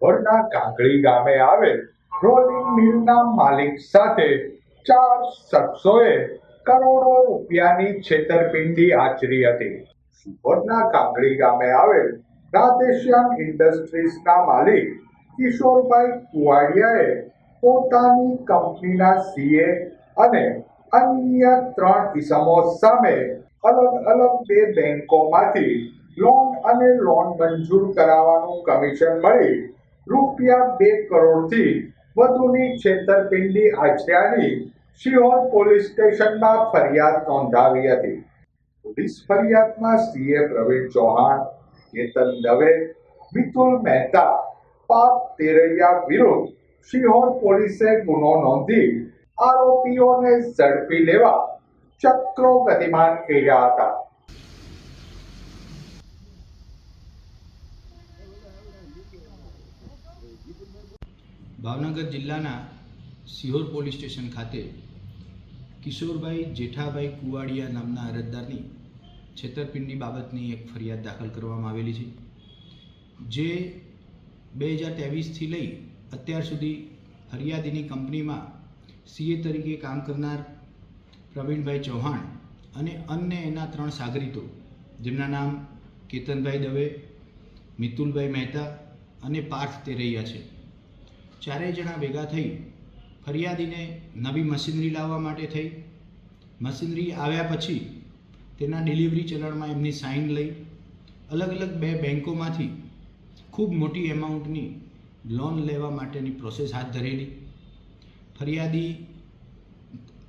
સિહોરના કાંકળી ગામે આવેલ રોલિંગ મિલના માલિક સાથે ચાર શખ્સોએ કરોડો રૂપિયાની છેતરપિંડી આચરી હતી. સુપરના કાંકળી ગામે આવેલ રાધેશ્યામ ઇન્ડસ્ટ્રીઝના માલિક કિશોરભાઈ કુવાડિયાએ પોતાની કંપનીના સીએ અને અન્ય ત્રણ ઇસમો સામે અલગ અલગ બે બેંકોમાંથી લોન અને લોન મંજૂર કરાવવાનું કમિશન મળી રૂપિયા બે કરોડથી વધુની છેતરપિંડી આચર્યાની શિહોર પોલીસ સ્ટેશનમાં ફરિયાદ નોંધાવી હતી. પોલીસ ફરિયાદમાં સીએ પ્રવીણ ચૌહાણ, કેતન દવે, મિતુલ મહેતા પાક તેરૈયા વિરુદ્ધ શિહોર પોલીસે ગુનો નોંધી આરોપીઓને ઝડપી લેવા ચક્રો ગતિમાન કર્યા હતા. ભાવનગર જિલ્લાના સિહોર પોલીસ સ્ટેશન ખાતે કિશોરભાઈ જેઠાભાઈ કુવાડિયા નામના અરજદારની છેતરપિંડી બાબતની એક ફરિયાદ દાખલ કરવામાં આવેલી છે, જે બે હજાર ત્રેવીસથી લઈ અત્યાર સુધી ફરિયાદીની કંપનીમાં સીએ તરીકે કામ કરનાર પ્રવીણભાઈ ચૌહાણ અને અન્ય એના ત્રણ સાગરીતો, જેમના નામ કેતનભાઈ દવે, મિતુલભાઈ મહેતા અને પાર્થ તેરૈયા છે. ચારેય જણા ભેગા થઈ ફરિયાદીને નવી મશીનરી લાવવા માટે થઈ. મશીનરી આવ્યા પછી તેના ડિલિવરી ચલણમાં એમની સાઇન લઈ અલગ અલગ બે બેન્કોમાંથી ખૂબ મોટી એમાઉન્ટની લોન લેવા માટેની પ્રોસેસ હાથ ધરેલી. ફરિયાદી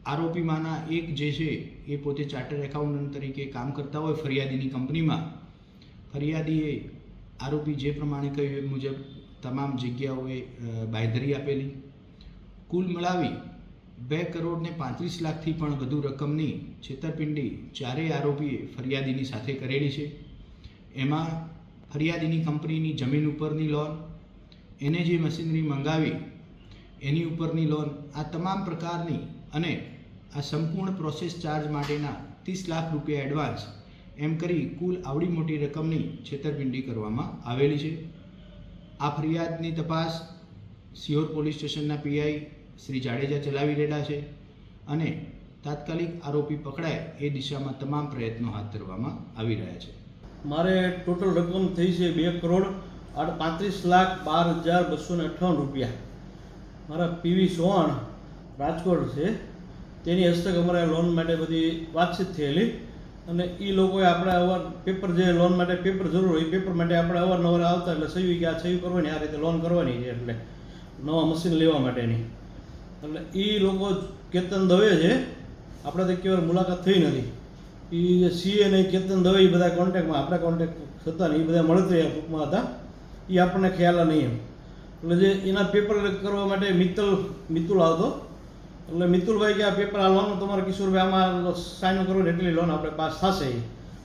આરોપીમાંના એક જે છે એ પોતે ચાર્ટર્ડ એકાઉન્ટન્ટ તરીકે કામ કરતા હોય ફરિયાદીની કંપનીમાં. ફરિયાદીએ આરોપી જે પ્રમાણે કહ્યું એ મુજબ તમામ જગ્યાઓએ બાંયધરી આપેલી. કુલ મળાવી બે કરોડ ને પાંત્રીસ લાખથી પણ વધુ રકમની છેતરપિંડી ચારેય આરોપીએ ફરિયાદીની સાથે કરેલી છે. એમાં ફરિયાદીની કંપનીની જમીન ઉપરની લોન, એને જે મશીનરી મંગાવી, એની ઉપરની લોન, આ તમામ પ્રકારની અને આ સંપૂર્ણ પ્રોસેસ ચાર્જ માટેના ત્રીસ લાખ રૂપિયા એડવાન્સ એમ કરી કુલ આવડી મોટી રકમની છેતરપિંડી કરવામાં આવેલી છે. આ ફરિયાદની તપાસ સિહોર પોલીસ સ્ટેશનના પીઆઈ શ્રી જાડેજા ચલાવી રહેલા છે અને તાત્કાલિક આરોપી પકડાય એ દિશામાં તમામ પ્રયત્નો હાથ ધરવામાં આવી રહ્યા છે. મારે ટોટલ રકમ થઈ છે બે કરોડ પાંત્રીસ લાખ બાર હજાર બસો ને અઠ્ઠાવન રૂપિયા. મારા પીવી ચૌહાણ રાજકોટ છે. તેની હસ્તક અમારે લોન માટે બધી વાતચીત થયેલી. અને એ લોકોએ આપણે અવાર પેપર જે લોન માટે પેપર જરૂર હોય પેપર માટે આપણે અવારનવાર આવતા એટલે સહી કે આ સહી કરવાની, આ રીતે લોન કરવાની છે એટલે નવા મશીન લેવા માટેની. એટલે એ લોકો કેતન દવે છે, આપણે તો કેવળ મુલાકાત થઈ નથી. એ સીએ ને કેતન દવે એ બધા કોન્ટેક્ટમાં આપણા કોન્ટેક્ટ થતા ને એ બધા મળતરિયા ટૂંકમાં હતા. એ આપણને ખ્યાલ નહીં એમ. એટલે જે એના પેપર કરવા માટે મિત્તલ મિતુલ આવતો. એટલે મિતુલભાઈ કે આ પેપર આ લોન તમારે કિશોરભાઈ આમાં સાઈન કરો એટલી લોન આપણે પાસ થશે.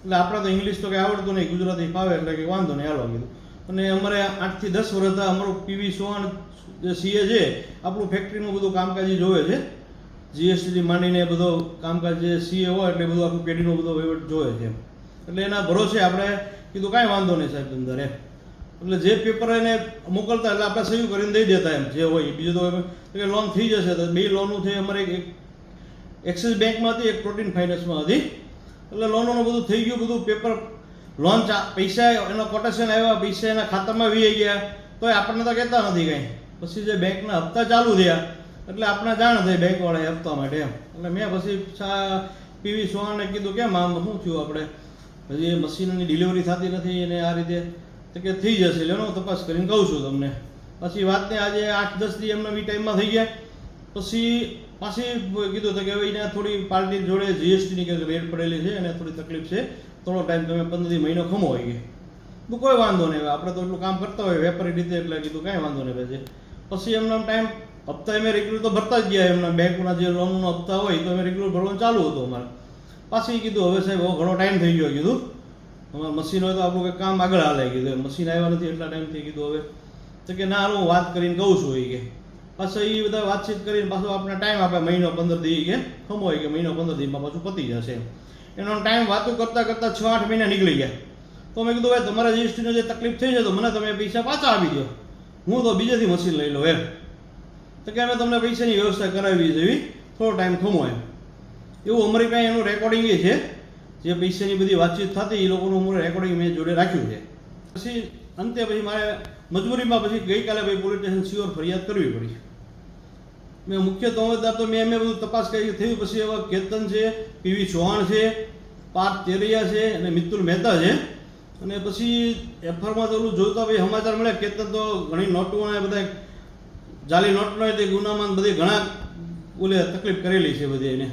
એટલે આપણે તો ઇંગ્લિશ તો કંઈ આવડતું નહીં, ગુજરાતી ફાવે, એટલે કે વાંધો નહીં, હાલો કીધું. અને અમારે આઠથી દસ વર્ષ અમારું પીવી સોહાણ જે સીએ છે, આપણું ફેક્ટરીનું બધું કામકાજ જોવે છે. જીએસટી માંડીને બધો કામકાજ જે સીએ હોય, એટલે બધું આખું પેઢીનો બધો વહીવટ જોવે છે. એટલે એના ભરોસે આપણે કીધું, કાંઈ વાંધો નહીં સાહેબ, અંદર એમ. એટલે જે પેપર એને મોકલતા એટલે આપણે સહી કરીને દઈ દેતા એમ, જે હોય બીજું તો કે લોન થઈ જશે, તો બે લોનો થઈ અમારે એક એક્સિસ બેંકમાં હતી, એક પ્રોટીન ફાઇનાન્સમાં હતી. એટલે લોનોનું બધું થઈ ગયું, બધું પેપર લોન પૈસા એના કોટેશન આવ્યા, પૈસા એના ખાતામાં વી ગયા. તો આપણને તો કહેતા નથી કંઈ. પછી જે બેંકના હપ્તા ચાલુ થયા, એટલે આપણે જાણ થઈ બેંકવાળાએ હપ્તા માટે એમ. એટલે મેં પછી પીવી સોહાને કીધું, કેમ આમ શું થયું આપણે? હજી એ મશીનની ડિલિવરી થતી નથી અને આ રીતે તો કે થઈ જશે. લેનો તપાસ કરીને કહું છું તમને. પછી વાતને આજે આઠ દસ દી એમના બી ટાઈમમાં થઈ ગયા. પછી પાછી કીધું તો કે હવે એને થોડી પાર્ટી જોડે જીએસટીની કે રેડ પડેલી છે અને થોડી તકલીફ છે. થોડો ટાઈમ તમે પંદરથી મહિનો ખમો હોય ગયો. તો કોઈ વાંધો નહીં હવે. આપણે તો એટલું કામ કરતા હોય વેપારી રીતે એટલે કીધું કાંઈ વાંધો નહીં પછી. પછી એમના ટાઈમ હપ્તા અમે રેગ્યુલર તો ભરતા જ ગયા. એમના બેંકના જે લોનનો હપ્તા હોય તો અમે રેગ્યુલર ભરવાનું ચાલુ હતું અમારે. પાછી કીધું, હવે સાહેબ ઘણો ટાઈમ થઈ ગયો, કીધું. અમારે મશીન હોય તો આપણું કંઈક કામ આગળ હાલે કીધું મશીન આવ્યા નથી એટલા ટાઈમથી કીધું હવે. તો કે ના, હું વાત કરીને કહું છું એ કે. પાછું એ બધા વાતચીત કરીને પાછું આપણે ટાઈમ આપે મહિનો પંદર દી કે. ખમો હોય કે મહિનો પંદર દીમાં પાછું પતી જશે. એનો ટાઈમ વાતો કરતાં કરતાં છ, આઠ મહિના નીકળી ગયા. તો મેં કીધું, ભાઈ, તમારા રજિસ્ટ્રીનો જે તકલીફ થઈ છે તો મને તમે પૈસા પાછા આપી દો હું તો બીજેથી મશીન લઈ લઉં એમ. તો કે અમે તમને પૈસાની વ્યવસ્થા કરાવી જેવી થોડો ટાઈમ ખમો એમ. એવું અમારી પાસે એનું રેકોર્ડિંગ છે. જે પૈસાની બધી વાતચીત થતી, એ લોકોનું હું રેકોર્ડિંગ મેં જોડે રાખ્યું છે. પછી અંતે પછી મારે મજબૂરીમાં પછી ગઈકાલે ભાઈ પોલીસ સ્ટેશન સિયોર ફરિયાદ કરવી પડી. મેં મુખ્ય તોમતદાર તો મેં એમને બધું તપાસ કરી થયું. પછી એવા કેતન છે, પીવી ચૌહાણ છે, પાર્થ તેરૈયા છે અને મિતુલ મહેતા છે. અને પછી એફઆરમાં તો જોતા ભાઈ સમાચાર મળ્યા કેતન તો ઘણી નોટો અને બધા જાલી નોટ નો તે ગુનામાં બધી ઘણા બોલે તકલીફ કરેલી છે બધી એને.